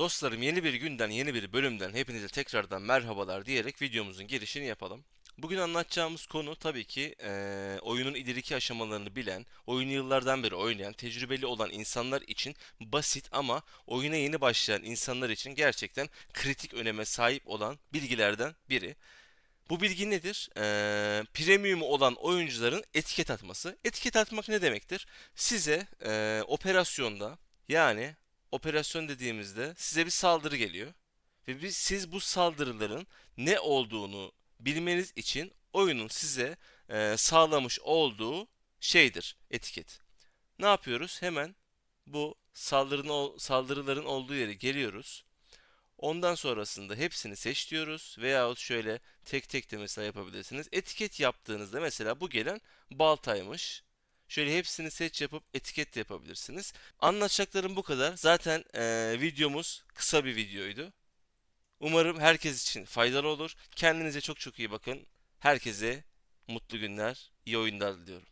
Dostlarım yeni bir günden, yeni bir bölümden hepinize tekrardan merhabalar diyerek videomuzun girişini yapalım. Bugün anlatacağımız konu tabii ki eee, oyunun ileriki aşamalarını bilen, oyunu yıllardan beri oynayan, tecrübeli olan insanlar için basit ama oyuna yeni başlayan insanlar için gerçekten kritik öneme sahip olan bilgilerden biri. Bu bilgi nedir? Eee premium olan oyuncuların etiket atması. Etiket atmak ne demektir? Size eee, operasyonda yani operasyon dediğimizde size bir saldırı geliyor. Ve biz, siz bu saldırıların ne olduğunu bilmeniz için oyunun size eee, sağlamış olduğu şeydir etiket. Ne yapıyoruz? Hemen bu saldırının, ol- saldırıların olduğu yere geliyoruz. Ondan sonrasında hepsini seç diyoruz veyahut şöyle tek tek de mesela yapabilirsiniz. Etiket yaptığınızda mesela bu gelen baltaymış. Şöyle hepsini seç yapıp etiket de yapabilirsiniz. Anlatacaklarım bu kadar. Zaten eee, videomuz kısa bir videoydu. Umarım herkes için faydalı olur. Kendinize çok çok iyi bakın. Herkese mutlu günler, iyi oyunlar diliyorum.